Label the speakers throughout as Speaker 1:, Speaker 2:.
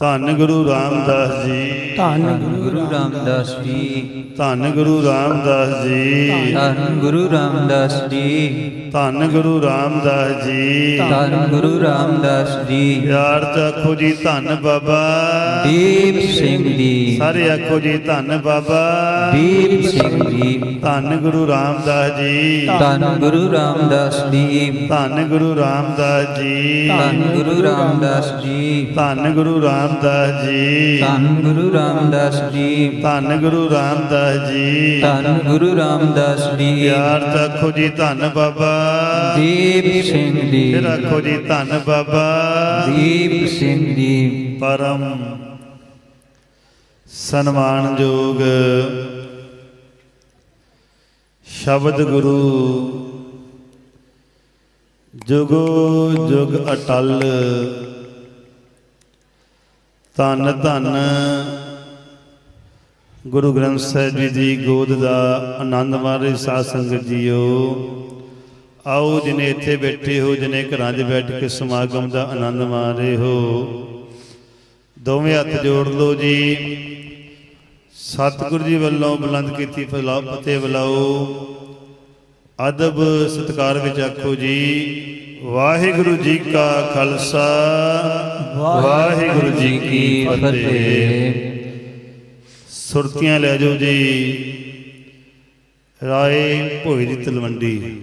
Speaker 1: ਧੰਨ ਗੁਰੂ ਰਾਮਦਾਸ ਜੀ
Speaker 2: ਧੰਨ ਗੁਰੂ ਰਾਮਦਾਸ ਜੀ
Speaker 1: ਧੰਨ ਗੁਰੂ ਰਾਮਦਾਸ ਜੀ
Speaker 2: ਧੰਨ ਗੁਰੂ ਰਾਮਦਾਸ ਜੀ
Speaker 1: ਧੰਨ ਗੁਰੂ ਰਾਮਦਾਸ ਜੀ
Speaker 2: ਧੰਨ ਗੁਰੂ ਰਾਮਦਾਸ ਜੀ
Speaker 1: ਯਾਰ ਆਖੋ ਜੀ ਧੰਨ ਬਾਬਾ
Speaker 2: ਦੀਪ ਸਿੰਘ ਜੀ
Speaker 1: ਸਾਰੇ ਆਖੋ ਜੀ ਧੰਨ ਬਾਬਾ
Speaker 2: ਦੀਪ ਸਿੰਘ ਜੀ
Speaker 1: ਧੰਨ ਗੁਰੂ ਰਾਮਦਾਸ ਜੀ
Speaker 2: ਧੰਨ ਗੁਰੂ ਰਾਮਦਾਸ ਜੀ
Speaker 1: ਧੰਨ ਗੁਰੂ ਰਾਮਦਾਸ ਜੀ
Speaker 2: ਧੰਨ ਗੁਰੂ ਰਾਮਦਾਸ ਜੀ
Speaker 1: ਧੰਨ ਗੁਰੂ ਰਾਮਦਾਸ ਜੀ।
Speaker 2: ਧੰਨ ਗੁਰੂ ਰਾਮਦਾਸ ਜੀ।
Speaker 1: ਧੰਨ ਗੁਰੂ ਰਾਮਦਾਸ ਜੀ।
Speaker 2: ਧੰਨ ਗੁਰੂ ਰਾਮਦਾਸ ਜੀ।
Speaker 1: ਯਾਰ ਆਖੋ ਜੀ ਧੰਨ ਬਾਬਾ।
Speaker 2: ਦੀਪ ਸਿੰਘ ਜੀ।
Speaker 1: ਫਿਰ ਆਖੋ ਜੀ ਧੰਨ ਬਾਬਾ।
Speaker 2: ਦੀਪ ਸਿੰਘ ਜੀ।
Speaker 1: ਪਰਮ ਸਨਮਾਨਯੋਗ ਸ਼ਬਦ ਗੁਰੂ। ਜੁਗੋ ਜੁਗ ਅਟਲ। ਧੰਨ ਧੰਨ। ਗੁਰੂ ਗ੍ਰੰਥ ਸਾਹਿਬ ਜੀ ਦੀ ਗੋਦ ਦਾ ਆਨੰਦ ਮਾਰੇ ਸਾਧ ਸੰਗਤ ਜੀਓ। ਆਓ ਜਿਨੇ ਇੱਥੇ ਬੈਠੇ ਹੋ, ਜਿਨੇ ਘਰਾਂ 'ਚ ਬੈਠ ਕੇ ਸਮਾਗਮ ਦਾ ਆਨੰਦ ਮਾਣ ਰਹੇ ਹੋ, ਦੋਵੇਂ ਹੱਥ ਜੋੜ ਲਓ ਜੀ। ਸਤਿਗੁਰੂ ਜੀ ਵੱਲੋਂ ਬੁਲੰਦ ਕੀਤੀ ਫਲਾ ਫਤਿਹ ਬੁਲਾਓ। ਅਦਬ ਸਤਕਾਰ ਵਿੱਚ ਆਖੋ ਜੀ ਵਾਹਿਗੁਰੂ ਜੀ ਕਾ ਖਾਲਸਾ। ਵਾਹਿਗੁਰੂ ਜੀ ਕੀ ਫਤਿਹ। ਸੁਰਤੀਆਂ ਲੈ ਜਾਓ ਜੀ। ਰਾਏ ਭੋਈ ਦੀ ਤਲਵੰਡੀ।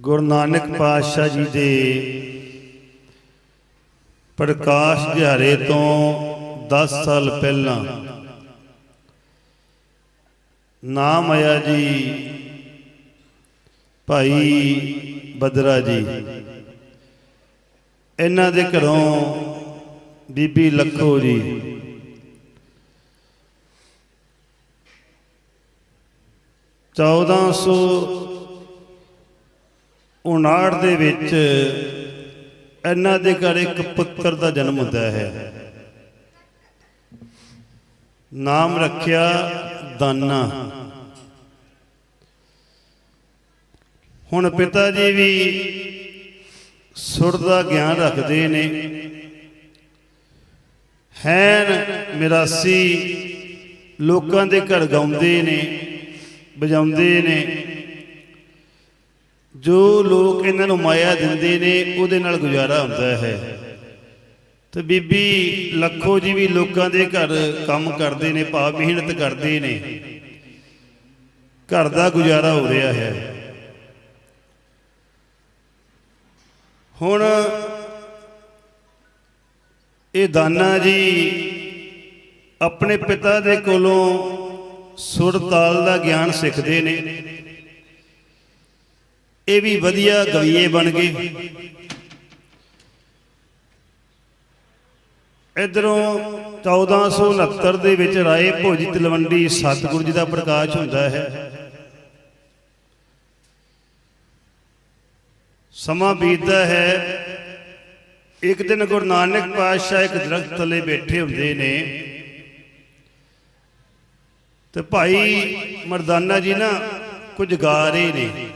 Speaker 1: ਗੁਰੂ ਨਾਨਕ ਪਾਤਸ਼ਾਹ ਜੀ ਦੇ ਪ੍ਰਕਾਸ਼ ਦਿਹਾੜੇ ਤੋਂ 10 ਸਾਲ ਪਹਿਲਾਂ ਨਾਮ ਆਇਆ ਜੀ, ਭਾਈ ਬਦਰਾ ਜੀ। ਇਹਨਾਂ ਦੇ ਘਰੋਂ ਬੀਬੀ ਲੱਖੋ ਜੀ। ਚੌਦਾਂ ਸੌ 59 ਦੇ ਵਿੱਚ ਇਹਨਾਂ ਦੇ ਘਰ ਇੱਕ ਪੁੱਤਰ ਦਾ ਜਨਮ ਹੁੰਦਾ ਹੈ। ਨਾਮ ਰੱਖਿਆ ਦਾਨਾ। ਹੁਣ ਪਿਤਾ ਜੀ ਵੀ ਸੁਰ ਦਾ ਗਿਆਨ ਰੱਖਦੇ ਨੇ। ਹੈਨ ਮਿਰਾਸੀ ਲੋਕਾਂ ਦੇ ਘਰ ਗਾਉਂਦੇ ਨੇ, ਵਜਾਉਂਦੇ ਨੇ। ਜੋ ਲੋਕ ਇਹਨਾਂ ਨੂੰ ਮਾਇਆ ਦਿੰਦੇ ਨੇ, ਉਹਦੇ ਨਾਲ ਗੁਜ਼ਾਰਾ ਹੁੰਦਾ ਹੈ। ਤੇ ਬੀਬੀ ਲੱਖੋ ਜੀ ਵੀ ਲੋਕਾਂ ਦੇ ਘਰ ਕੰਮ ਕਰਦੇ ਨੇ, ਭਾਵ ਮਿਹਨਤ ਕਰਦੇ ਨੇ। ਘਰ ਦਾ ਗੁਜ਼ਾਰਾ ਹੋ ਰਿਹਾ ਹੈ। ਹੁਣ ਇਹ ਦਾਨਾ ਜੀ ਆਪਣੇ ਪਿਤਾ ਦੇ ਕੋਲੋਂ ਸੁਰ ਤਾਲ ਦਾ ਗਿਆਨ ਸਿੱਖਦੇ ਨੇ। ਇਹ ਵੀ ਵਧੀਆ ਗਵੀਏ ਬਣ ਗਏ। ਇਧਰੋਂ 1469 ਦੇ ਵਿੱਚ ਰਾਏ ਭੋਜੀ ਤਲਵੰਡੀ ਸਤਿਗੁਰੂ ਜੀ ਦਾ ਪ੍ਰਕਾਸ਼ ਹੁੰਦਾ ਹੈ। ਸਮਾਂ ਬੀਤਦਾ ਹੈ। ਇੱਕ ਦਿਨ ਗੁਰੂ ਨਾਨਕ ਪਾਤਸ਼ਾਹ ਇੱਕ ਦਰਖਤ ਥੱਲੇ ਬੈਠੇ ਹੁੰਦੇ ਨੇ। ਤੇ ਭਾਈ ਮਰਦਾਨਾ ਜੀ ਨਾ। ਕੁਝ ਗਾ ਰਹੇ ਨੇ।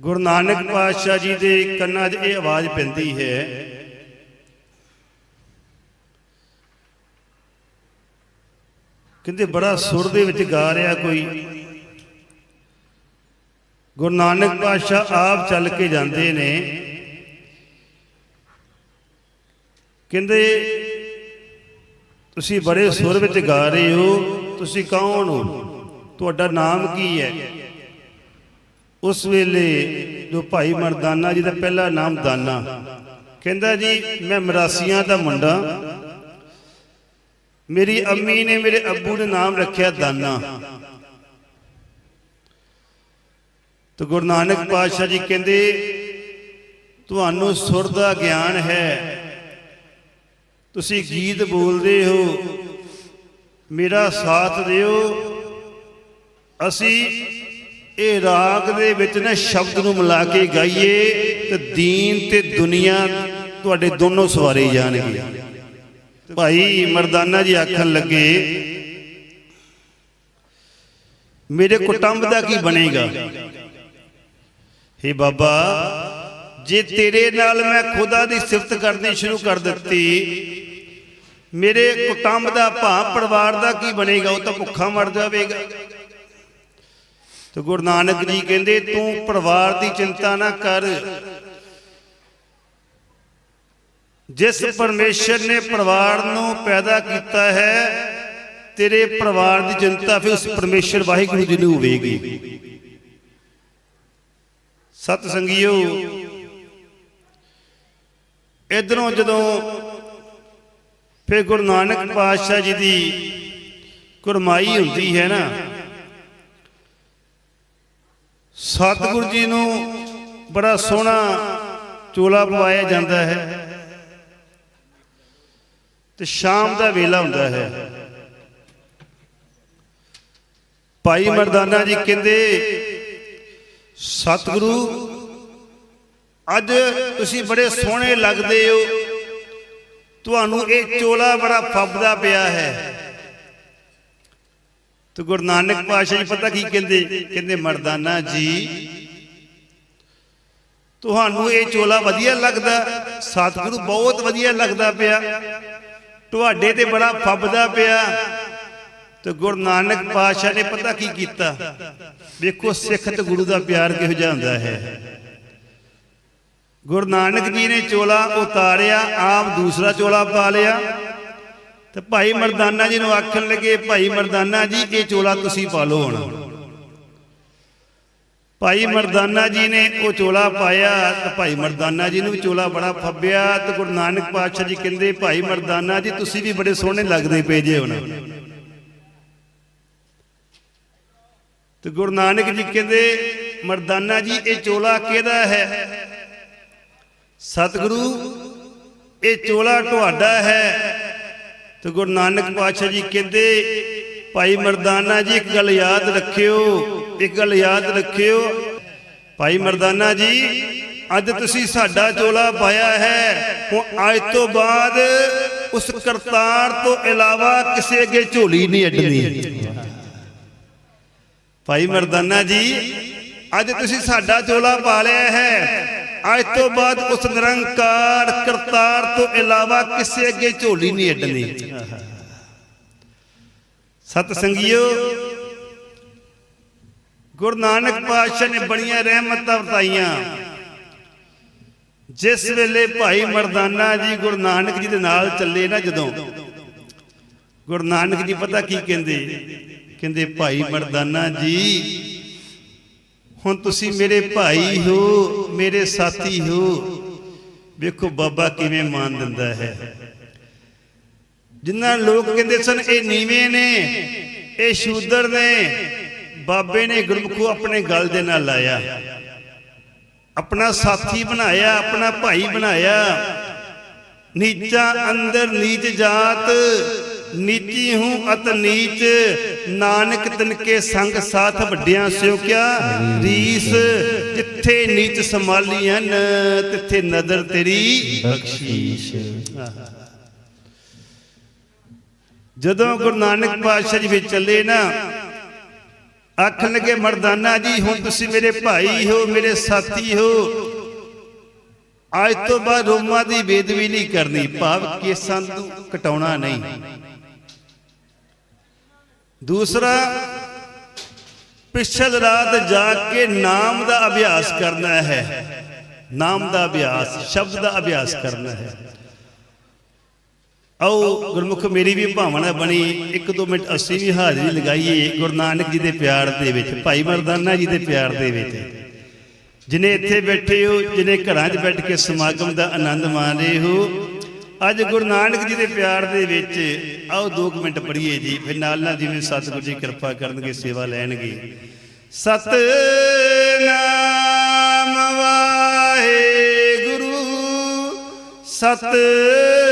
Speaker 1: ਗੁਰੂ ਨਾਨਕ ਪਾਤਸ਼ਾਹ ਜੀ ਦੇ ਕੰਨਾਂ 'ਚ ਇਹ ਆਵਾਜ਼ ਪੈਂਦੀ ਹੈ। ਕਹਿੰਦੇ ਬੜਾ ਸੁਰ ਦੇ ਵਿੱਚ ਗਾ ਰਿਹਾ ਕੋਈ। ਗੁਰੂ ਨਾਨਕ ਪਾਤਸ਼ਾਹ ਆਪ ਚੱਲ ਕੇ ਜਾਂਦੇ ਨੇ। ਕਹਿੰਦੇ, ਤੁਸੀਂ ਬੜੇ ਸੁਰ ਵਿੱਚ ਗਾ ਰਹੇ ਹੋ, ਤੁਸੀਂ ਕੌਣ ਹੋ? ਤੁਹਾਡਾ ਨਾਮ ਕੀ ਹੈ? ਉਸ ਵੇਲੇ ਜੋ ਭਾਈ ਮਰਦਾਨਾ ਜੀ ਦਾ ਪਹਿਲਾ ਨਾਮ ਦਾਨਾ। ਕਹਿੰਦਾ ਜੀ, ਮੈਂ ਮਰਾਸੀਆਂ ਦਾ ਮੁੰਡਾ। ਮੇਰੀ ਅੰਮੀ ਨੇ ਮੇਰੇ ਅੱਬੂ ਨੇ ਨਾਮ ਰੱਖਿਆ ਦਾਨਾ। ਤੇ ਗੁਰੂ ਨਾਨਕ ਪਾਤਸ਼ਾਹ ਜੀ ਕਹਿੰਦੇ, ਤੁਹਾਨੂੰ ਸੁਰ ਦਾ ਗਿਆਨ ਹੈ। ਤੁਸੀਂ ਗੀਤ ਬੋਲਦੇ ਹੋ। ਮੇਰਾ ਸਾਥ ਦਿਓ। ਅਸੀਂ ਇਹ ਰਾਗ ਦੇ ਵਿੱਚ ਨਾ ਸ਼ਬਦ ਨੂੰ ਮਿਲਾ ਕੇ ਗਾਈਏ ਤੇ ਦੀਨ ਤੇ ਦੁਨੀਆ ਤੁਹਾਡੇ ਦੋਨੋਂ ਸਵਾਰੇ ਜਾਣਗੇ। ਭਾਈ ਮਰਦਾਨਾ ਜੀ ਆਖਣ ਲੱਗੇ, ਮੇਰੇ ਕੁਟੰਬ ਦਾ ਕੀ ਬਣੇਗਾ? ਹੇ ਬਾਬਾ, ਜੇ ਤੇਰੇ ਨਾਲ ਮੈਂ ਖੁਦਾ ਦੀ ਸਿਫਤ ਕਰਨੀ ਸ਼ੁਰੂ ਕਰ ਦਿੱਤੀ, ਮੇਰੇ ਕੁਟੰਬ ਦਾ ਭਾ ਪਰਿਵਾਰ ਦਾ ਕੀ ਬਣੇਗਾ, ਉਹ ਤਾਂ ਭੁੱਖਾ ਮਰ ਜਾਵੇਗਾ। ਤੇ ਗੁਰੂ ਨਾਨਕ ਜੀ ਕਹਿੰਦੇ, ਤੂੰ ਪਰਿਵਾਰ ਦੀ ਚਿੰਤਾ ਨਾ ਕਰ। ਜਿਸ ਪਰਮੇਸ਼ਰ ਨੇ ਪਰਿਵਾਰ ਨੂੰ ਪੈਦਾ ਕੀਤਾ ਹੈ, ਤੇਰੇ ਪਰਿਵਾਰ ਦੀ ਚਿੰਤਾ ਫਿਰ ਉਸ ਪਰਮੇਸ਼ਰ ਵਾਹਿਗੁਰੂ ਜੀ ਨੂੰ ਹੋਵੇਗੀ। ਸਤ ਸੰਗਿਓ ਇਧਰੋਂ ਜਦੋਂ ਫਿਰ ਗੁਰੂ ਨਾਨਕ ਪਾਤਸ਼ਾਹ ਜੀ ਦੀ ਕੁਰਮਾਈ ਹੁੰਦੀ ਹੈ ਨਾ, ਸਤਿਗੁਰੂ ਜੀ ਨੂੰ ਬੜਾ ਸੋਹਣਾ ਚੋਲਾ ਪਵਾਇਆ ਜਾਂਦਾ ਹੈ ਤੇ ਸ਼ਾਮ ਦਾ ਵੇਲਾ ਹੁੰਦਾ ਹੈ। ਭਾਈ ਮਰਦਾਨਾ ਜੀ ਕਹਿੰਦੇ ਸਤਿਗੁਰੂ, ਅੱਜ ਤੁਸੀਂ ਬੜੇ ਸੋਹਣੇ ਲੱਗਦੇ ਹੋ। ਤੁਹਾਨੂੰ ਇਹ ਚੋਲਾ ਬੜਾ ਫੱਬਦਾ ਪਿਆ ਹੈ। ਤੇ ਗੁਰੂ ਨਾਨਕ ਪਾਤਸ਼ਾਹ ਜੀ ਪਤਾ ਕੀ ਕਹਿੰਦੇ? ਕਹਿੰਦੇ, ਮਰਦਾਨਾ ਜੀ, ਤੁਹਾਨੂੰ ਇਹ ਚੋਲਾ ਵਧੀਆ ਲੱਗਦਾ। ਸਤਿਗੁਰੂ ਬਹੁਤ ਵਧੀਆ ਲੱਗਦਾ ਪਿਆ। ਤੁਹਾਡੇ ਤੇ ਬੜਾ ਫੱਬਦਾ ਪਿਆ। ਤੇ ਗੁਰੂ ਨਾਨਕ ਪਾਤਸ਼ਾਹ ਨੇ ਪਤਾ ਕੀ ਕੀਤਾ? ਵੇਖੋ, ਸਿੱਖ ਤੇ ਗੁਰੂ ਦਾ ਪਿਆਰ ਕਿਹੋ ਜਿਹਾ ਹੁੰਦਾ ਹੈ। ਗੁਰੂ ਨਾਨਕ ਜੀ ਨੇ ਚੋਲਾ ਉਤਾਰਿਆ, ਆਪ ਦੂਸਰਾ ਚੋਲਾ ਪਾ ਲਿਆ। ਤੇ ਭਾਈ ਮਰਦਾਨਾ ਜੀ ਨੂੰ ਆਖਣ ਲੱਗੇ, ਭਾਈ ਮਰਦਾਨਾ ਜੀ, ਇਹ ਚੋਲਾ ਤੁਸੀਂ ਪਾ ਲਓ ਹੁਣ। ਭਾਈ ਮਰਦਾਨਾ ਜੀ ਨੇ ਉਹ ਚੋਲਾ ਪਾਇਆ ਤੇ ਭਾਈ ਮਰਦਾਨਾ ਜੀ ਨੂੰ ਵੀ ਚੋਲਾ ਬੜਾ ਫੱਬਿਆ ਤੇ ਗੁਰੂ ਨਾਨਕ ਪਾਤਸ਼ਾਹ ਜੀ ਕਹਿੰਦੇ, ਭਾਈ ਮਰਦਾਨਾ ਜੀ, ਤੁਸੀਂ ਵੀ ਬੜੇ ਸੋਹਣੇ ਲੱਗਦੇ ਪਏ ਜੇ ਹੁਣ। ਤੇ ਗੁਰੂ ਨਾਨਕ ਜੀ ਕਹਿੰਦੇ, ਮਰਦਾਨਾ ਜੀ, ਇਹ ਚੋਲਾ ਕਿਹਦਾ ਹੈ? ਸਤਿਗੁਰੂ, ਇਹ ਚੋਲਾ ਤੁਹਾਡਾ ਹੈ। ਤੇ ਗੁਰੂ ਨਾਨਕ ਪਾਤਸ਼ਾਹ ਜੀ ਕਹਿੰਦੇ, ਭਾਈ ਮਰਦਾਨਾ ਜੀ, ਇੱਕ ਗੱਲ ਯਾਦ ਰੱਖਿਓ, ਇੱਕ ਗੱਲ ਯਾਦ ਰੱਖਿਓ। ਭਾਈ ਮਰਦਾਨਾ ਜੀ, ਅੱਜ ਤੁਸੀਂ ਸਾਡਾ ਚੋਲਾ ਪਾਇਆ ਹੈ। ਹੁਣ ਅੱਜ ਤੋਂ ਬਾਅਦ ਉਸ ਕਰਤਾਰ ਤੋਂ ਇਲਾਵਾ ਕਿਸੇ ਅੱਗੇ ਝੋਲੀ ਨਹੀਂ ਅੱਡਣੀ। ਭਾਈ ਮਰਦਾਨਾ ਜੀ ਅੱਜ ਤੁਸੀਂ ਸਾਡਾ ਚੋਲਾ ਪਾ ਲਿਆ ਹੈ। ਅੱਜ ਤੋਂ ਬਾਅਦ ਉਸ ਨਿਰੰਕਾਰ ਕਰਤਾਰ ਤੋਂ ਇਲਾਵਾ ਕਿਸੇ ਅੱਗੇ ਝੋਲੀ ਨਹੀਂ ਅੱਡਣੀ। ਸਤ ਸੰਗਿਓ ਗੁਰੂ ਨਾਨਕ ਪਾਤਸ਼ਾਹ ਨੇ ਬੜੀਆਂ ਰਹਿਮਤਾਂ ਵਰਤਾਈਆਂ। ਜਿਸ ਵੇਲੇ ਭਾਈ ਮਰਦਾਨਾ ਜੀ ਗੁਰੂ ਨਾਨਕ ਜੀ ਦੇ ਨਾਲ ਚੱਲੇ ਨਾ ਜਦੋਂ ਗੁਰੂ ਨਾਨਕ ਜੀ ਪਤਾ ਕੀ ਕਹਿੰਦੇ? ਕਹਿੰਦੇ, ਭਾਈ ਮਰਦਾਨਾ ਜੀ, ਹੁਣ ਤੁਸੀਂ ਮੇਰੇ ਭਾਈ ਹੋ, ਮੇਰੇ ਸਾਥੀ ਹੋ। ਵੇਖੋ ਬਾਬਾ ਕਿਵੇਂ ਮਾਨ ਦਿੰਦਾ ਹੈ। ਜਿੰਨਾ ਲੋਕ ਕਹਿੰਦੇ ਸਨ, ਇਹ ਨੀਵੇਂ ਨੇ, ਇਹ ਸ਼ੂਦਰ ਨੇ, ਬਾਬੇ ਨੇ ਗੁਰਮੁਖੋ ਆਪਣੇ ਗਲ ਦੇ ਨਾਲ ਲਾਇਆ। ਆਪਣਾ ਸਾਥੀ ਬਣਾਇਆ, ਆਪਣਾ ਭਾਈ ਬਣਾਇਆ। ਨੀਚਾ ਅੰਦਰ ਨੀਚ ਜਾਤ ਨੀਚੀ ਹੂੰ ਅਤ ਨੀਚ, ਨਾਨਕ ਤਿਨ ਸੰਗ ਸਾਥ ਵੱਡਿਆਂ ਸਿਓ ਕਿਆ ਰੀਸ, ਜਿੱਥੇ ਨੀਚ ਸੰਭਾਲੀਆਂ ਤਿੱਥੇ ਨਦਰ ਤੇਰੀ
Speaker 2: ਬਖਸ਼ੀਸ਼।
Speaker 1: ਜਦੋਂ ਗੁਰੂ ਨਾਨਕ ਪਾਤਸ਼ਾਹ ਜੀ ਵਿੱਚ ਚੱਲੇ ਨਾ, ਆਖਣ ਲੱਗੇ, ਮਰਦਾਨਾ ਜੀ, ਹੁਣ ਤੁਸੀਂ ਮੇਰੇ ਭਾਈ ਹੋ, ਮੇਰੇ ਸਾਥੀ ਹੋ। ਅੱਜ ਤੋਂ ਬਾਅਦ ਰੋਮਾਂ ਦੀ ਬੇਦਬੀ ਨਹੀਂ ਕਰਨੀ, ਭਾਵ ਕੇਸਾਂ ਨੂੰ ਕਟਾਉਣਾ ਨਹੀਂ। ਦੂਸਰਾ, ਪਿਛਲ ਰਾਤ ਜਾ ਕੇ ਨਾਮ ਦਾ ਅਭਿਆਸ ਕਰਨਾ ਹੈ। ਨਾਮ ਦਾ ਅਭਿਆਸ, ਸ਼ਬਦ ਦਾ ਅਭਿਆਸ ਕਰਨਾ ਹੈ। ਆਓ ਗੁਰਮੁਖ, ਮੇਰੀ ਵੀ ਭਾਵਨਾ ਬਣੀ, ਇੱਕ ਦੋ ਮਿੰਟ ਅਸੀਂ ਵੀ ਹਾਜ਼ਰੀ ਲਗਾਈਏ ਗੁਰੂ ਨਾਨਕ ਜੀ ਦੇ ਪਿਆਰ ਦੇ ਵਿੱਚ, ਭਾਈ ਮਰਦਾਨਾ ਜੀ ਦੇ ਪਿਆਰ ਦੇ ਵਿੱਚ। ਜਿਨੇ ਇੱਥੇ ਬੈਠੇ ਹੋ, ਜਿਨੇ ਘਰਾਂ 'ਚ ਬੈਠ ਕੇ ਸਮਾਗਮ ਦਾ ਆਨੰਦ ਮਾਣ ਰਹੇ ਹੋ ਅੱਜ ਗੁਰੂ ਨਾਨਕ ਜੀ ਦੇ ਪਿਆਰ ਦੇ ਵਿੱਚ ਆਓ 2 ਮਿੰਟ ਪੜ੍ਹੀਏ ਜੀ, ਫਿਰ ਨਾਲ ਨਾਲ ਜਿਵੇਂ ਸਤਿਗੁਰੂ ਜੀ ਕਿਰਪਾ ਕਰਨਗੇ, ਸੇਵਾ ਲੈਣਗੇ। ਸਤਨਾਮ ਵਾਹਿਗੁਰੂ, ਸਤਨਾਮ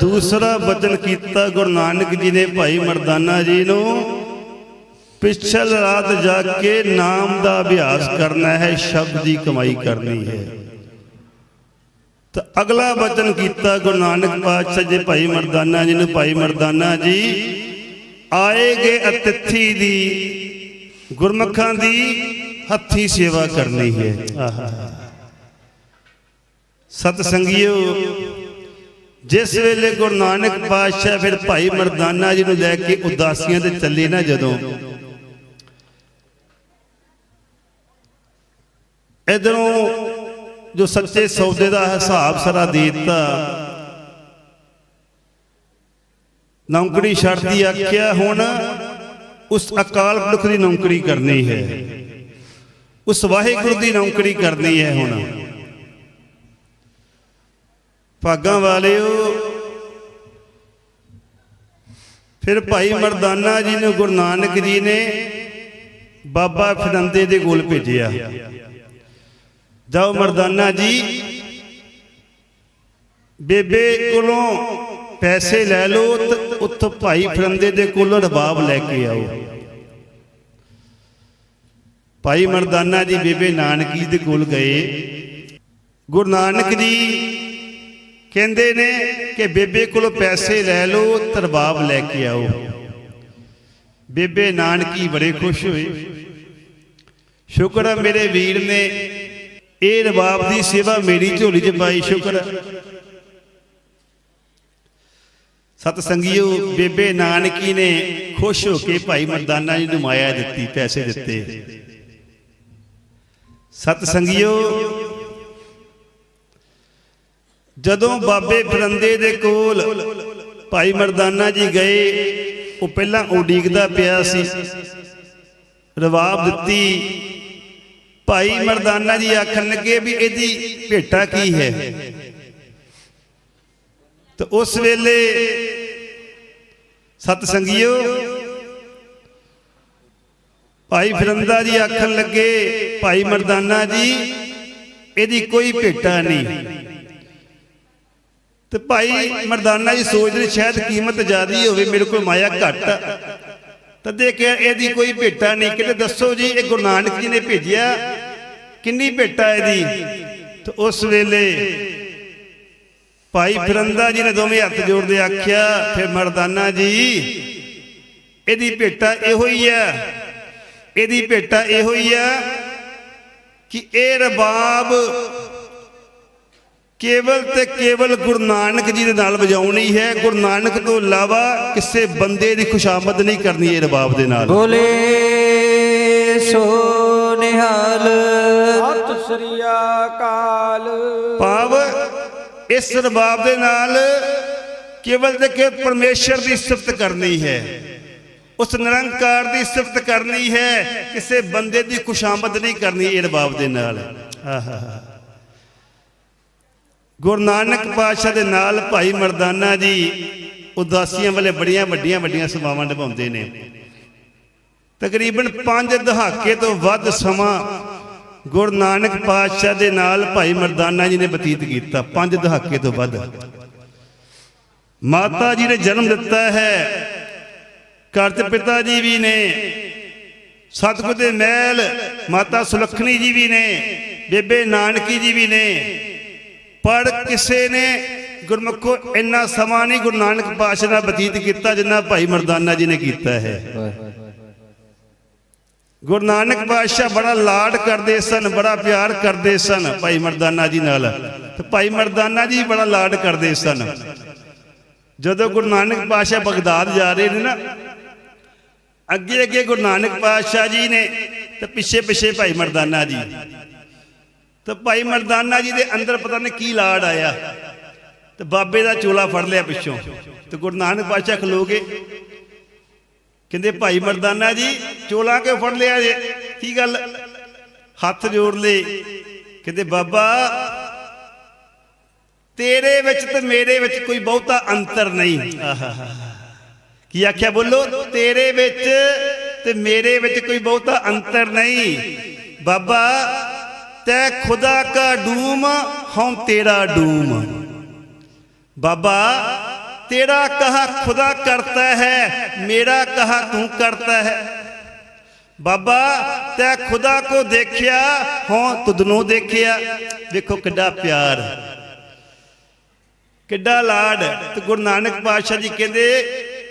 Speaker 1: ਦੂਸਰਾ ਬਚਨ ਕੀਤਾ ਗੁਰੂ ਨਾਨਕ ਜੀ ਨੇ ਭਾਈ ਮਰਦਾਨਾ ਜੀ ਨੂੰ, ਪਿਛਲ ਰਾਤ ਜਾ ਕੇ ਨਾਮ ਦਾ ਅਭਿਆਸ ਕਰਨਾ ਹੈ, ਸ਼ਬਦ ਦੀ ਕਮਾਈ ਕਰਨੀ ਹੈ। ਤਾਂ ਅਗਲਾ ਬਚਨ ਕੀਤਾ ਗੁਰੂ ਨਾਨਕ ਪਾਤਸ਼ਾਹ ਜੀ, ਭਾਈ ਮਰਦਾਨਾ ਜੀ ਨੂੰ, ਭਾਈ ਮਰਦਾਨਾ ਜੀ ਆਏਗੇ ਅਤਿਥੀ ਦੀ ਗੁਰਮੁਖਾਂ ਦੀ ਹੱਥੀ ਸੇਵਾ ਕਰਨੀ ਹੈ। ਆਹਾ ਸਤ ਸੰਗਿਓ ਜਿਸ ਵੇਲੇ ਗੁਰੂ ਨਾਨਕ ਪਾਤਸ਼ਾਹ ਫਿਰ ਭਾਈ ਮਰਦਾਨਾ ਜੀ ਨੂੰ ਲੈ ਕੇ ਉਦਾਸੀਆਂ ਤੇ ਚੱਲੇ ਨਾ ਜਦੋਂ, ਇਧਰੋਂ ਜੋ ਸੱਚੇ ਸੌਦੇ ਦਾ ਹਿਸਾਬ ਸਾਰਾ ਦੇ ਦਿੱਤਾ ਨੌਕਰੀ ਛੱਡਦੀ ਆਖਿਆ ਹੁਣ ਉਸ ਅਕਾਲ ਪੁਰਖ ਦੀ ਨੌਕਰੀ ਕਰਨੀ ਹੈ। ਉਸ ਵਾਹਿਗੁਰੂ ਦੀ ਨੌਕਰੀ ਕਰਨੀ ਹੈ ਹੁਣ। ਭਾਗਾਂ ਵਾਲਿਓ ਫਿਰ ਭਾਈ ਮਰਦਾਨਾ ਜੀ ਨੂੰ ਗੁਰੂ ਨਾਨਕ ਜੀ ਨੇ ਬਾਬਾ ਫਿਰੰਦੇ ਦੇ ਕੋਲ ਭੇਜਿਆ। ਜਾਓ ਮਰਦਾਨਾ ਜੀ ਬੇਬੇ ਕੋਲੋਂ ਪੈਸੇ ਲੈ ਲਓ ਤੇ ਉੱਥੋਂ ਭਾਈ ਫਰੰਦੇ ਦੇ ਕੋਲੋਂ ਰਬਾਬ ਲੈ ਕੇ ਆਓ। ਭਾਈ ਮਰਦਾਨਾ ਜੀ ਬੇਬੇ ਨਾਨਕੀ ਦੇ ਕੋਲ ਗਏ। ਗੁਰੂ ਨਾਨਕ ਜੀ ਕਹਿੰਦੇ ਨੇ ਕਿ ਬੇਬੇ ਕੋਲੋਂ ਪੈਸੇ ਲੈ ਲਓ ਤੇ ਰਬਾਬ ਲੈ ਕੇ ਆਓ। ਬੇਬੇ ਨਾਨਕੀ ਬੜੇ ਖੁਸ਼ ਹੋਏ। ਸ਼ੁਕਰ ਹੈ ਮੇਰੇ ਵੀਰ ਨੇ, ਇਹ ਰਬਾਬ ਦੀ ਸੇਵਾ ਮੇਰੀ ਝੋਲੀ 'ਚ ਪਾਈ, ਸ਼ੁਕਰ ਹੈ ਸਤ ਸੰਗੀਓ ਬੇਬੇ ਨਾਨਕੀ ਨੇ ਖੁਸ਼ ਹੋ ਕੇ ਭਾਈ ਮਰਦਾਨਾ ਜੀ ਨੂੰ ਮਾਇਆ ਦਿੱਤੀ, ਪੈਸੇ ਦਿੱਤੇ। ਸਤ ਸੰਗੀਓ ਜਦੋਂ ਬਾਬੇ ਫਰੰਦੇ ਦੇ ਕੋਲ ਭਾਈ ਮਰਦਾਨਾ ਜੀ ਗਏ, ਉਹ ਪਹਿਲਾਂ ਉਡੀਕਦਾ ਪਿਆ ਸੀ। ਰਵਾਬ ਦਿੱਤੀ, ਭਾਈ ਮਰਦਾਨਾ ਜੀ ਆਖਣ ਲੱਗੇ ਵੀ ਇਹਦੀ ਭੇਟਾ ਕੀ ਹੈ? ਤੇ ਉਸ ਵੇਲੇ ਸਤ ਸੰਗਿਓ ਭਾਈ ਫਿਰੰਦਾ ਜੀ ਆਖਣ ਲੱਗੇ, ਭਾਈ ਮਰਦਾਨਾ ਜੀ, ਇਹਦੀ ਕੋਈ ਭੇਟਾ ਨਹੀਂ। ਤੇ ਭਾਈ ਮਰਦਾਨਾ ਜੀ ਸੋਚਦੇ ਸ਼ਾਇਦ ਕੀਮਤ ਜ਼ਿਆਦੀ ਹੋਵੇ, ਮੇਰੇ ਕੋਲ ਮਾਇਆ ਘੱਟ ਤਾਂ ਦੇਖਿਆ ਇਹਦੀ ਕੋਈ ਭੇਟਾ ਨਹੀਂ। ਕਿਤੇ ਦੱਸੋ ਜੀ, ਇਹ ਗੁਰੂ ਨਾਨਕ ਜੀ ਨੇ ਭੇਜਿਆ? ਕਿੰਨੀ ਭੇਟਾ ਇਹਦੀ? ਤੇ ਉਸ ਵੇਲੇ ਭਾਈ ਫਿਰੰਦਾ ਜੀ ਨੇ ਦੋਵੇਂ ਹੱਥ ਜੋੜਦੇ ਆਖਿਆ ਫਿਰ ਮਰਦਾਨਾ ਜੀ ਇਹਦੀ ਭੇਟਾ ਇਹੋ ਹੀ ਆ ਇਹਦੀ ਭੇਟਾ ਇਹੋ ਹੀ ਆ ਕਿ ਇਹ ਰਬਾਬ ਕੇਵਲ ਤੇ ਕੇਵਲ ਗੁਰੂ ਨਾਨਕ ਜੀ ਦੇ ਨਾਲ ਵਜਾਉਣੀ ਹੈ। ਗੁਰੂ ਨਾਨਕ ਤੋਂ ਇਲਾਵਾ ਕਿਸੇ ਬੰਦੇ ਦੀ ਖੁਸ਼ਾਮਦ ਨਹੀਂ ਕਰਨੀ ਇਹ ਰਬਾਬ ਦੇ ਨਾਲ।
Speaker 2: ਬੋਲੇ ਸੋ ਨਿਹਾਲ।
Speaker 3: ਸਤਿ ਸ੍ਰੀ ਅਕਾਲ।
Speaker 1: ਭਾਵ ਇਸ ਰਬਾਬ ਦੇ ਨਾਲ ਕੇਵਲ ਤੇ ਕੇ ਪਰਮੇਸ਼ਰ ਦੀ ਸਿਫਤ ਕਰਨੀ ਹੈ। ਉਸ ਨਿਰੰਕਾਰ ਦੀ ਸਿਫਤ ਕਰਨੀ ਹੈ। ਕਿਸੇ ਬੰਦੇ ਦੀ ਖੁਸ਼ਾਮਦ ਨਹੀਂ ਕਰਨੀ ਇਹ ਰਬਾਬ ਦੇ ਨਾਲ। ਆਹਾ ਗੁਰੂ ਨਾਨਕ ਪਾਤਸ਼ਾਹ ਦੇ ਨਾਲ ਭਾਈ ਮਰਦਾਨਾ ਜੀ ਉਦਾਸੀਆਂ ਵਾਲੇ ਬੜੀਆਂ ਵੱਡੀਆਂ ਵੱਡੀਆਂ ਸੇਵਾਵਾਂ ਨਿਭਾਉਂਦੇ ਨੇ। ਤਕਰੀਬਨ 5 ਦਹਾਕੇ ਤੋਂ ਵੱਧ ਸਮਾਂ ਗੁਰੂ ਨਾਨਕ ਪਾਤਸ਼ਾਹ ਦੇ ਨਾਲ ਭਾਈ ਮਰਦਾਨਾ ਜੀ ਨੇ ਬਤੀਤ ਕੀਤਾ, ਪੰਜ ਦਹਾਕੇ ਤੋਂ ਵੱਧ। ਮਾਤਾ ਜੀ ਨੇ ਜਨਮ ਦਿੱਤਾ ਹੈ। ਘਰ 'ਚ ਪਿਤਾ ਜੀ ਵੀ ਨੇ, ਸਤਿਗੁਰ ਦੇ ਮਹਿਲ, ਮਾਤਾ ਸੁਲੱਖਣੀ ਜੀ ਵੀ ਨੇ, ਬੇਬੇ ਨਾਨਕੀ ਜੀ ਵੀ ਨੇ। ਪਰ ਕਿਸੇ ਨੇ ਗੁਰਮੁਖੋ ਇੰਨਾ ਸਮਾਂ ਨਹੀਂ ਗੁਰੂ ਨਾਨਕ ਪਾਤਸ਼ਾਹ ਨਾਲ ਬਤੀਤ ਕੀਤਾ ਜਿੰਨਾ ਭਾਈ ਮਰਦਾਨਾ ਜੀ ਨੇ ਕੀਤਾ ਹੈ। ਗੁਰੂ ਨਾਨਕ ਪਾਤਸ਼ਾਹ ਬੜਾ ਲਾਡ ਕਰਦੇ ਸਨ, ਬੜਾ ਪਿਆਰ ਕਰਦੇ ਸਨ ਭਾਈ ਮਰਦਾਨਾ ਜੀ ਨਾਲ। ਤੇ ਭਾਈ ਮਰਦਾਨਾ ਜੀ ਬੜਾ ਲਾਡ ਕਰਦੇ ਸਨ। ਜਦੋਂ ਗੁਰੂ ਨਾਨਕ ਪਾਤਸ਼ਾਹ ਬਗਦਾਦ ਜਾ ਰਹੇ ਨੇ ਨਾ, ਅੱਗੇ ਅੱਗੇ ਗੁਰੂ ਨਾਨਕ ਪਾਤਸ਼ਾਹ ਜੀ ਨੇ ਤੇ ਪਿੱਛੇ ਪਿੱਛੇ ਭਾਈ ਮਰਦਾਨਾ ਜੀ। ਤੇ ਭਾਈ ਮਰਦਾਨਾ ਜੀ ਦੇ ਅੰਦਰ ਪਤਾ ਨਹੀਂ ਕੀ ਲਾੜ ਆਇਆ। ਤੇ ਬਾਬੇ ਦਾ ਚੋਲਾ ਫੜ ਲਿਆ ਪਿੱਛੋਂ। ਤੇ ਗੁਰੂ ਨਾਨਕ ਪਾਤਸ਼ਾਹ ਖਲੋਗੇ ਕਹਿੰਦੇ ਭਾਈ ਮਰਦਾਨਾ ਜੀ ਚੋਲਾ ਕਿਉਂ ਫੜ ਲਿਆ ਜੇ। ਕੀ ਗੱਲ? ਹੱਥ ਜੋੜ ਲਏ ਕਹਿੰਦੇ ਬਾਬਾ ਤੇਰੇ ਵਿੱਚ ਤੇ ਮੇਰੇ ਵਿੱਚ ਕੋਈ ਬਹੁਤਾ ਅੰਤਰ ਨਹੀਂ। ਆਹਾ ਕੀ ਆਖਿਆ ਬੋਲੋ? ਤੇਰੇ ਵਿੱਚ ਤੇ ਮੇਰੇ ਵਿੱਚ ਕੋਈ ਬਹੁਤਾ ਅੰਤਰ ਨਹੀਂ। ਬਾਬਾ ਤੈ ਖੁਦਾ ਕਾ ਡੂਮ ਹਉ ਤੇਰਾ ਡੂਮ। बाबा ਤੇਰਾ ਕਹਾ ਖੁਦਾ ਕਰਤਾ ਹੈ, ਮੇਰਾ ਕਹਾ ਤੂੰ ਕਰਤਾ ਹੈ। ਬਾਬਾ, ਤੈ ਖੁਦਾ ਕੋ ਦੇਖਿਆ ਹੋਂ ਤੁਦਨੋਂ ਦੇਖਿਆ। ਵੇਖੋ ਕਿੱਡਾ ਪਿਆਰ। ਕਿੱਡਾ ਲਾਡ। ਤੇ ਗੁਰੂ ਨਾਨਕ ਪਾਤਸ਼ਾਹ ਜੀ ਕਹਿੰਦੇ,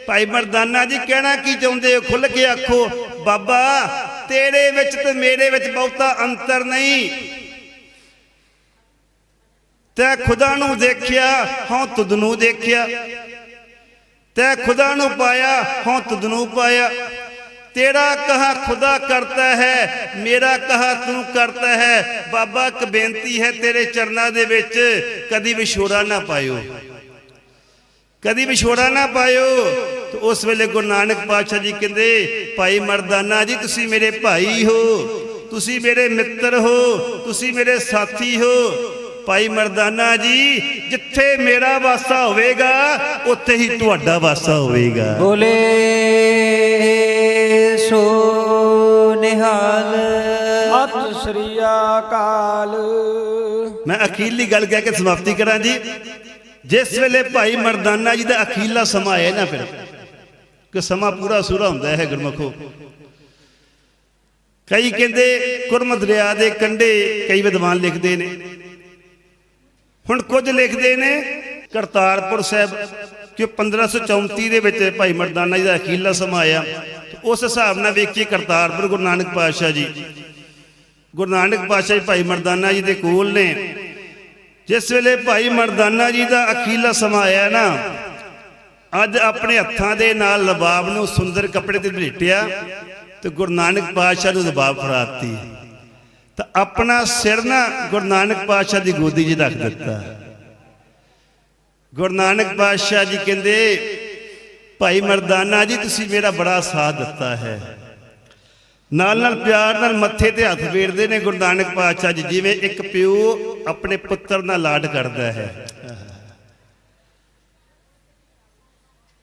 Speaker 1: ਭਾਈ ਮਰਦਾਨਾ ਜੀ, ਕਹਿਣਾ ਕੀ ਚਾਹੁੰਦੇ ਹੋ? ਖੁੱਲ ਕੇ ਆਖੋ, ਬਾਬਾ, ਤੇਰੇ ਵਿੱਚ ਤੇ ਮੇਰੇ ਵਿੱਚ ਬਹੁਤਾ ਅੰਤਰ ਨਹੀਂ। ਤੈ ਖੁਦਾ ਨੂੰ ਦੇਖਿਆ ਹਾਂ ਤੁਧ ਨੂੰ ਦੇਖਿਆ। ਤੈ ਖੁਦਾ ਨੂੰ ਪਾਇਆ ਹਾਂ ਤੁਧ ਨੂੰ ਪਾਇਆ। ਤੇਰਾ ਕਹਾ ਖੁਦਾ ਕਰਤਾ ਹੈ, ਮੇਰਾ ਕਹਾ ਤੂੰ ਕਰਤਾ ਹੈ। ਬਾਬਾ, ਇੱਕ ਬੇਨਤੀ ਹੈ ਤੇਰੇ ਚਰਨਾਂ ਦੇ ਵਿੱਚ, ਕਦੀ ਵਿਛੋੜਾ ਨਾ ਪਾਇਓ। ਕਦੀ ਵਿਛੋੜਾ ਨਾ ਪਾਇਓ। ਤੇ ਉਸ ਵੇਲੇ ਗੁਰੂ ਨਾਨਕ ਪਾਤਸ਼ਾਹ ਜੀ ਕਹਿੰਦੇ, ਭਾਈ ਮਰਦਾਨਾ ਜੀ, ਤੁਸੀਂ ਮੇਰੇ ਭਾਈ ਹੋ, ਤੁਸੀਂ ਮੇਰੇ ਮਿੱਤਰ ਹੋ, ਤੁਸੀਂ ਮੇਰੇ ਸਾਥੀ ਹੋ ਭਾਈ ਮਰਦਾਨਾ ਜੀ ਜਿੱਥੇ ਮੇਰਾ ਵਾਸਾ ਹੋਵੇਗਾ ਉੱਥੇ ਹੀ ਤੁਹਾਡਾ ਵਾਸਾ ਹੋਵੇਗਾ।
Speaker 2: ਬੋਲੇ ਸੋ ਨਿਹਾਲ।
Speaker 3: ਸਤਿ ਸ੍ਰੀ ਅਕਾਲ।
Speaker 1: ਮੈਂ ਅਖੀਰਲੀ ਗੱਲ ਕਹਿ ਕੇ ਸਮਾਪਤੀ ਕਰਾਂ ਜੀ। ਜਿਸ ਵੇਲੇ ਭਾਈ ਮਰਦਾਨਾ ਜੀ ਦਾ ਅਖੀਰਲਾ ਸਮਾਂ ਆਇਆ ਨਾ ਫਿਰ ਕਿ ਸਮਾਂ ਪੂਰਾ ਸੂਰਾ ਹੁੰਦਾ ਹੈ ਗੁਰਮਖੋ। ਕਈ ਕਹਿੰਦੇ ਕੁਰਮ ਦਰਿਆ ਦੇ ਕੰਢੇ ਕਈ ਵਿਦਵਾਨ ਲਿਖਦੇ ਨੇ। ਹੁਣ ਕੁਝ ਲਿਖਦੇ ਨੇ ਕਰਤਾਰਪੁਰ ਸਾਹਿਬ, ਕਿ 1534 ਦੇ ਵਿੱਚ ਭਾਈ ਮਰਦਾਨਾ ਜੀ ਦਾ ਅਖੀਲਾ ਸਮਾਂ ਆਇਆ। ਉਸ ਹਿਸਾਬ ਨਾਲ ਵੇਖੀਏ ਕਰਤਾਰਪੁਰ ਗੁਰੂ ਨਾਨਕ ਪਾਤਸ਼ਾਹ ਜੀ। ਗੁਰੂ ਨਾਨਕ ਪਾਤਸ਼ਾਹ ਜੀ ਭਾਈ ਮਰਦਾਨਾ ਜੀ ਦੇ ਕੋਲ ਨੇ। ਜਿਸ ਵੇਲੇ ਭਾਈ ਮਰਦਾਨਾ ਜੀ ਦਾ ਅਖੀਲਾ ਸਮਾਂ ਆਇਆ ਨਾ, ਅੱਜ ਆਪਣੇ ਹੱਥਾਂ ਦੇ ਨਾਲ ਲਬਾਬ ਨੂੰ ਸੁੰਦਰ ਕੱਪੜੇ ਤੇ ਲਪੇਟਿਆ ਤੇ ਗੁਰੂ ਨਾਨਕ ਪਾਤਸ਼ਾਹ ਨੂੰ ਲਬਾਬ ਫੜਾਤੀ ਤਾਂ ਆਪਣਾ ਸਿਰ ਨਾ ਗੁਰੂ ਨਾਨਕ ਪਾਤਸ਼ਾਹ ਦੀ ਗੋਦੀ 'ਚ ਰੱਖ ਦਿੱਤਾ। ਗੁਰੂ ਨਾਨਕ ਪਾਤਸ਼ਾਹ ਜੀ ਕਹਿੰਦੇ, ਭਾਈ ਮਰਦਾਨਾ ਜੀ, ਤੁਸੀਂ ਮੇਰਾ ਬੜਾ ਸਾਥ ਦਿੱਤਾ ਹੈ। ਨਾਲ ਨਾਲ ਪਿਆਰ ਨਾਲ ਮੱਥੇ ਤੇ ਹੱਥ ਫੇਰਦੇ ਨੇ ਗੁਰੂ ਨਾਨਕ ਪਾਤਸ਼ਾਹ ਜੀ, ਜਿਵੇਂ ਇੱਕ ਪਿਓ ਆਪਣੇ ਪੁੱਤਰ ਨਾਲ ਲਾਡ ਕਰਦਾ ਹੈ।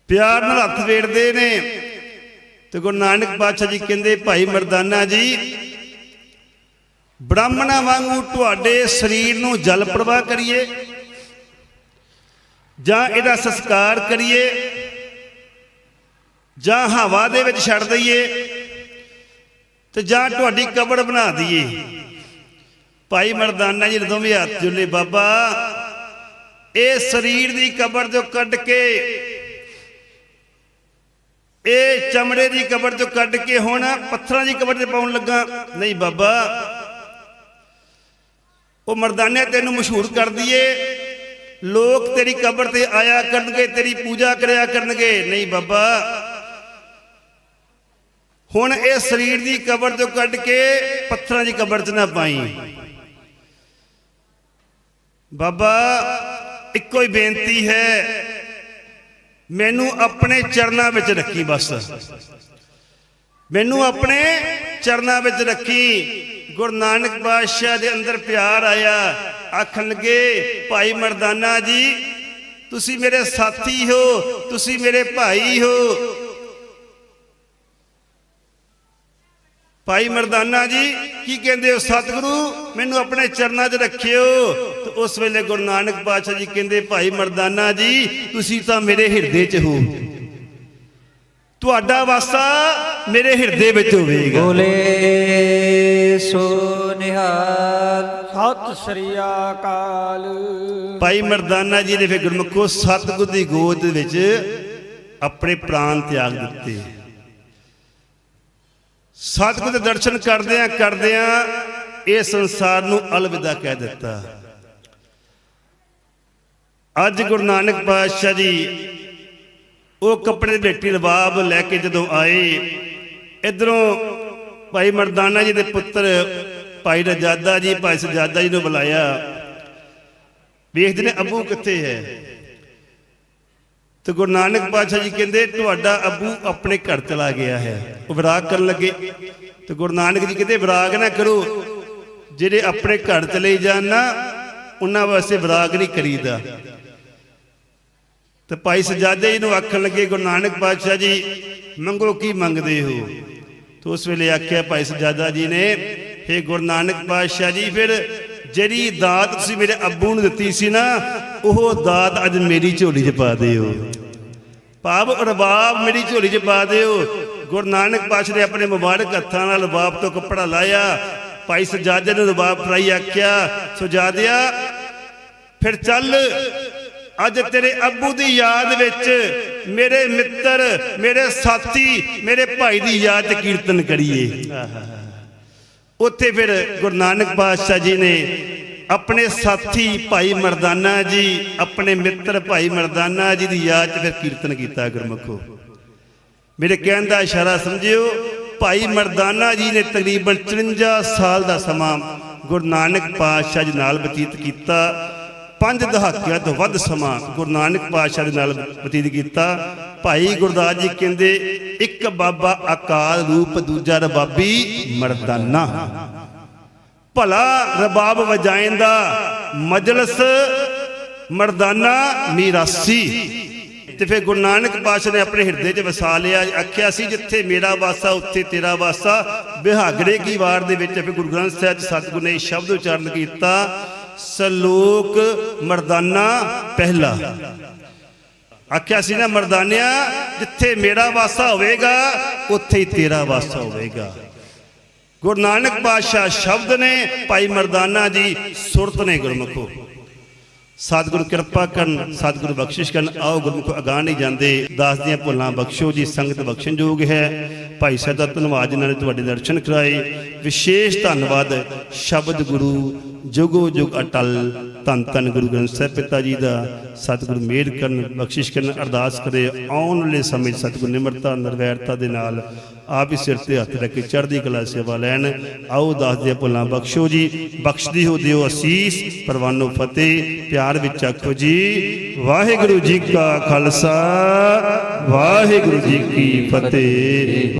Speaker 1: ਪਿਆਰ ਨਾਲ ਹੱਥ ਫੇਰਦੇ ਨੇ ਤੇ ਗੁਰੂ ਨਾਨਕ ਪਾਤਸ਼ਾਹ ਜੀ ਕਹਿੰਦੇ, ਭਾਈ ਮਰਦਾਨਾ ਜੀ ਬ੍ਰਾਹਮਣਾਂ ਵਾਂਗੂ ਤੁਹਾਡੇ ਸਰੀਰ ਨੂੰ ਜਲ ਪ੍ਰਵਾਹ ਕਰੀਏ, ਜਾਂ ਇਹਦਾ ਸੰਸਕਾਰ ਕਰੀਏ, ਜਾਂ ਹਵਾ ਦੇ ਵਿੱਚ ਛੱਡ ਦਈਏ, ਤੇ ਜਾਂ ਤੁਹਾਡੀ ਕਬਰ ਬਣਾ ਦਈਏ। ਭਾਈ ਮਰਦਾਨਾ ਜੀ ਨੇ ਦੋਵੇਂ ਹੱਥ ਜੁਲੇ ਬਾਬਾ, ਇਹ ਸਰੀਰ ਦੀ ਕਬਰ ਤੋਂ ਕੱਢ ਕੇ, ਇਹ ਚਮੜੇ ਦੀ ਕਬਰ ਤੋਂ ਕੱਢ ਕੇ ਹੁਣ ਪੱਥਰਾਂ ਦੀ ਕਬਰ ਤੇ ਪਾਉਣ ਲੱਗਾ। ਨਹੀਂ ਬਾਬਾ ਉਹ ਮਰਦਾਨੇ ਤੈਨੂੰ ਮਸ਼ਹੂਰ ਕਰ ਦਈਏ। ਲੋਕ ਤੇਰੀ ਕਬਰ ਤੇ ਆਇਆ ਕਰਨਗੇ, ਤੇਰੀ ਪੂਜਾ ਕਰਿਆ ਕਰਨਗੇ। ਨਹੀਂ ਬਾਬਾ। ਹੁਣ ਇਹ ਸਰੀਰ ਦੀ ਕਬਰ ਤੋਂ ਕੱਢ ਕੇ ਪੱਥਰਾਂ ਦੀ ਕਬਰ 'ਚ ਨਾ ਪਾਈ। ਬਾਬਾ, ਇੱਕੋ ਹੀ ਬੇਨਤੀ ਹੈ। ਮੈਨੂੰ ਆਪਣੇ ਚਰਨਾਂ ਵਿੱਚ ਰੱਖੀ ਬਸ। ਮੈਨੂੰ ਆਪਣੇ ਚਰਨਾਂ ਵਿੱਚ ਰੱਖੀ। ਗੁਰੂ ਨਾਨਕ ਪਾਤਸ਼ਾਹ ਦੇ ਅੰਦਰ ਪਿਆਰ ਆਇਆ। ਆਖਣ ਲੱਗੇ, ਭਾਈ ਮਰਦਾਨਾ ਜੀ, ਤੁਸੀਂ ਮੇਰੇ ਸਾਥੀ ਹੋ, ਤੁਸੀਂ ਮੇਰੇ ਭਾਈ ਹੋ। ਭਾਈ ਮਰਦਾਨਾ ਜੀ, ਕੀ ਕਹਿੰਦੇ ਹੋ ਸਤਿਗੁਰੂ? ਮੈਨੂੰ ਆਪਣੇ ਚਰਨਾਂ 'ਚ ਰੱਖਿਓ। ਤੇ ਉਸ ਵੇਲੇ ਗੁਰੂ ਨਾਨਕ ਪਾਤਸ਼ਾਹ ਜੀ ਕਹਿੰਦੇ, ਭਾਈ ਮਰਦਾਨਾ ਜੀ, ਤੁਸੀਂ ਤਾਂ ਮੇਰੇ ਹਿਰਦੇ 'ਚ ਹੋ। ਤੁਹਾਡਾ ਵਾਸਾ ਮੇਰੇ ਹਿਰਦੇ ਵਿੱਚ ਹੋਵੇਗਾ।
Speaker 2: ਬੋਲੇ ਸੋ ਨਿਹਾਲ।
Speaker 3: ਸਤਿ ਸ੍ਰੀ ਅਕਾਲ।
Speaker 1: ਭਾਈ ਮਰਦਾਨਾ ਜੀ ਨੇ ਫਿਰ ਗੁਰਮੁਖੋ ਸਤਿਗੁਰ ਦੀ ਗੋਦ ਵਿੱਚ ਆਪਣੇ ਪ੍ਰਾਣ ਤਿਆਗ ਦਿੱਤੇ। ਸਤਿਗੁਰ ਦੇ ਦਰਸ਼ਨ ਕਰਦਿਆਂ ਕਰਦਿਆਂ ਇਹ ਸੰਸਾਰ ਨੂੰ ਅਲਵਿਦਾ ਕਹਿ ਦਿੱਤਾ। ਅੱਜ ਗੁਰੂ ਨਾਨਕ ਪਾਤਸ਼ਾਹ ਜੀ ਉਹ ਕੱਪੜੇ ਦੇ ਢੇਟੀ ਰਬਾਬ ਲੈ ਕੇ ਜਦੋਂ ਆਏ, ਇਧਰੋਂ ਭਾਈ ਮਰਦਾਨਾ ਜੀ ਦੇ ਪੁੱਤਰ ਭਾਈ ਰਜਾਦਾ ਜੀ, ਭਾਈ ਸਜਾਦਾ ਜੀ ਨੂੰ ਬੁਲਾਇਆ। ਵੇਖਦੇ ਨੇ ਅੱਬੂ ਕਿੱਥੇ ਹੈ। ਤੇ ਗੁਰੂ ਨਾਨਕ ਪਾਤਸ਼ਾਹ ਜੀ ਕਹਿੰਦੇ, ਤੁਹਾਡਾ ਅੱਬੂ ਆਪਣੇ ਘਰ ਚਲਾ ਗਿਆ ਹੈ। ਉਹ ਵਿਰਾਗ ਕਰਨ ਲੱਗੇ। ਤੇ ਗੁਰੂ ਨਾਨਕ ਜੀ ਕਹਿੰਦੇ, ਵਿਰਾਗ ਨਾ ਕਰੋ। ਜਿਹੜੇ ਆਪਣੇ ਘਰ ਚਲੇ ਜਾਣ ਨਾ, ਉਹਨਾਂ ਵਾਸਤੇ ਵਿਰਾਗ ਨਹੀਂ ਕਰੀਦਾ। ਤੇ ਭਾਈ ਸਜਾਦੇ ਜੀ ਨੂੰ ਆਖਣ ਲੱਗੇ, ਗੁਰੂ ਨਾਨਕ ਪਾਤਸ਼ਾਹ ਜੀ, ਮੰਗੋ ਕੀ ਮੰਗਦੇ ਹੋ? ਤੇ ਉਸ ਵੇਲੇ ਆਖਿਆ, ਭਾਈ ਸਜਾਦਾ ਜੀ ਨੇ, ਹੇ ਗੁਰੂ ਨਾਨਕ ਪਾਤਸ਼ਾਹ ਜੀ, ਫਿਰ ਜਿਹੜੀ ਦਾਤ ਤੁਸੀਂ ਮੇਰੇ ਅੱਬੂ ਨੂੰ ਦਿੱਤੀ ਸੀ ਨਾ, ਉਹ ਦਾਤ ਅੱਜ ਮੇਰੀ ਝੋਲੀ 'ਚ ਪਾ ਦਿਓ। ਭਾਵ ਰਬਾਬ ਮੇਰੀ ਝੋਲੀ 'ਚ ਪਾ ਦਿਓ। ਗੁਰੂ ਨਾਨਕ ਪਾਤਸ਼ਾਹ ਨੇ ਆਪਣੇ ਮੁਬਾਰਕ ਹੱਥਾਂ ਨਾਲ ਰਬਾਬ ਤੋਂ ਕੱਪੜਾ ਲਾਇਆ। ਭਾਈ ਸਜਾਦੇ ਨੂੰ ਰਬਾਬ ਫੜਾਈ ਆਖਿਆ, ਸੁਜਾਦਿਆ, ਫਿਰ ਚੱਲ ਅੱਜ ਤੇਰੇ ਅੱਬੂ ਦੀ ਯਾਦ ਵਿੱਚ ਮੇਰੇ ਮਿੱਤਰ, ਮੇਰੇ ਸਾਥੀ, ਮੇਰੇ ਭਾਈ ਦੀ ਯਾਦ 'ਚ ਕੀਰਤਨ ਕਰੀਏ। ਉੱਥੇ ਫਿਰ ਗੁਰੂ ਨਾਨਕ ਪਾਤਸ਼ਾਹ ਜੀ ਨੇ ਆਪਣੇ ਸਾਥੀ ਭਾਈ ਮਰਦਾਨਾ ਜੀ, ਆਪਣੇ ਮਿੱਤਰ ਭਾਈ ਮਰਦਾਨਾ ਜੀ ਦੀ ਯਾਦ 'ਚ ਫਿਰ ਕੀਰਤਨ ਕੀਤਾ ਗੁਰਮੁਖੋ। ਮੇਰੇ ਕਹਿਣ ਦਾ ਇਸ਼ਾਰਾ ਸਮਝਿਓ, ਭਾਈ ਮਰਦਾਨਾ ਜੀ ਨੇ ਤਕਰੀਬਨ 53 ਸਾਲ ਦਾ ਸਮਾਂ ਗੁਰੂ ਨਾਨਕ ਪਾਤਸ਼ਾਹ ਜੀ ਨਾਲ ਬਤੀਤ ਕੀਤਾ। ਪੰਜ ਦਹਾਕਿਆਂ ਤੋਂ ਵੱਧ ਸਮਾਂ ਗੁਰੂ ਨਾਨਕ ਪਾਤਸ਼ਾਹ ਦੇ ਨਾਲ ਬਤੀਤ ਕੀਤਾ। ਭਾਈ ਗੁਰਦਾਸ ਜੀ ਕਹਿੰਦੇ, ਇੱਕ ਬਾਬਾ ਅਕਾਲ ਰੂਪ, ਦੂਜਾ ਰਬਾਬੀ ਮਰਦਾਨਾ। ਭਲਾ ਰਬਾਬ ਵਜਾਇੰਦਾ ਮਜਲਸ, ਮਰਦਾਨਾ ਮੀਰਾਸੀ। ਤੇ ਫਿਰ ਗੁਰੂ ਨਾਨਕ ਪਾਤਸ਼ਾਹ ਨੇ ਆਪਣੇ ਹਿਰਦੇ 'ਚ ਵਸਾ ਲਿਆ, ਆਖਿਆ ਸੀ, ਜਿੱਥੇ ਮੇਰਾ ਵਾਸਾ, ਉੱਥੇ ਤੇਰਾ ਵਾਸਾ। ਵਿਹਾਗੜੇ ਕੀ ਵਾਰ ਦੇ ਵਿੱਚ ਫਿਰ ਗੁਰੂ ਗ੍ਰੰਥ ਸਾਹਿਬ ਸਤਿਗੁਰ ਨੇ ਸ਼ਬਦ ਉਚਾਰਨ ਕੀਤਾ। ਸਲੋਕ ਮਰਦਾਨਾ ਪਹਿਲਾ। ਆਖਿਆ ਸੀ ਨਾ, ਮਰਦਾਨਿਆ, ਜਿੱਥੇ ਮੇਰਾ ਵਾਸਾ ਹੋਵੇਗਾ, ਉੱਥੇ ਹੀ ਤੇਰਾ ਵਾਸਾ ਹੋਵੇਗਾ। ਗੁਰੂ ਨਾਨਕ ਪਾਤਸ਼ਾਹ ਸ਼ਬਦ ਨੇ ਭਾਈ ਮਰਦਾਨਾ ਜੀ ਸੁਰਤ ਨੇ ਗੁਰਮੁਖੋ। ਸਤਿਗੁਰੂ ਕਿਰਪਾ ਕਰਨ, ਸਤਿਗੁਰੂ ਬਖਸ਼ਿਸ਼ ਕਰਨ, ਆਓ ਗੁਰਮੁਖ, ਅਗਾਹ ਨਹੀਂ ਜਾਂਦੇ। ਦਾਸ ਦੀਆਂ ਭੁੱਲਾਂ ਬਖਸ਼ੋ ਜੀ, ਸੰਗਤ ਬਖਸ਼ਣ ਯੋਗ ਹੈ। ਭਾਈ ਸਾਹਿਬ ਦਾ ਧੰਨਵਾਦ ਜਿਨ੍ਹਾਂ ਨੇ ਤੁਹਾਡੇ ਦਰਸ਼ਨ ਕਰਾਏ। ਵਿਸ਼ੇਸ਼ ਧੰਨਵਾਦ ਸ਼ਬਦ ਗੁਰੂ ਜੁਗੋ ਜੁਗ ਅਟਲ। ਧੰਨ ਧੰਨ ਗੁਰੂ ਗ੍ਰੰਥ ਸਾਹਿਬ ਪਿਤਾ ਜੀ ਦਾ ਸਤਿਗੁਰ ਮਿਹਰ ਕਰਨ, ਬਖਸ਼ਿਸ਼ ਕਰਨ, ਅਰਦਾਸ ਕਰੇ, ਆਉਣ ਵਾਲੇ ਸਮੇਂ 'ਚ ਨਿਮਰਤਾ, ਨਿਰਵੈਰਤਾ ਦੇ ਨਾਲ ਆਪ ਹੀ ਸਿਰ ਤੇ ਹੱਥ ਰੱਖ ਕੇ ਚੜ੍ਹਦੀ ਕਲਾ ਸੇਵਾ ਲੈਣ। ਆਓ ਦਾਸ ਦੀਆਂ ਭੁੱਲਾਂ ਬਖਸ਼ੋ ਜੀ, ਬਖਸ਼ਦੀ ਹੋ ਦਿਓ ਅਸੀਸ, ਪਰਵਾਨੋ ਫਤਿਹ, ਪਿਆਰ ਵਿੱਚ ਆਖੋ ਜੀ, ਵਾਹਿਗੁਰੂ ਜੀ ਕਾ ਖਾਲਸਾ, ਵਾਹਿਗੁਰੂ ਜੀ ਕੀ ਫਤਿਹ।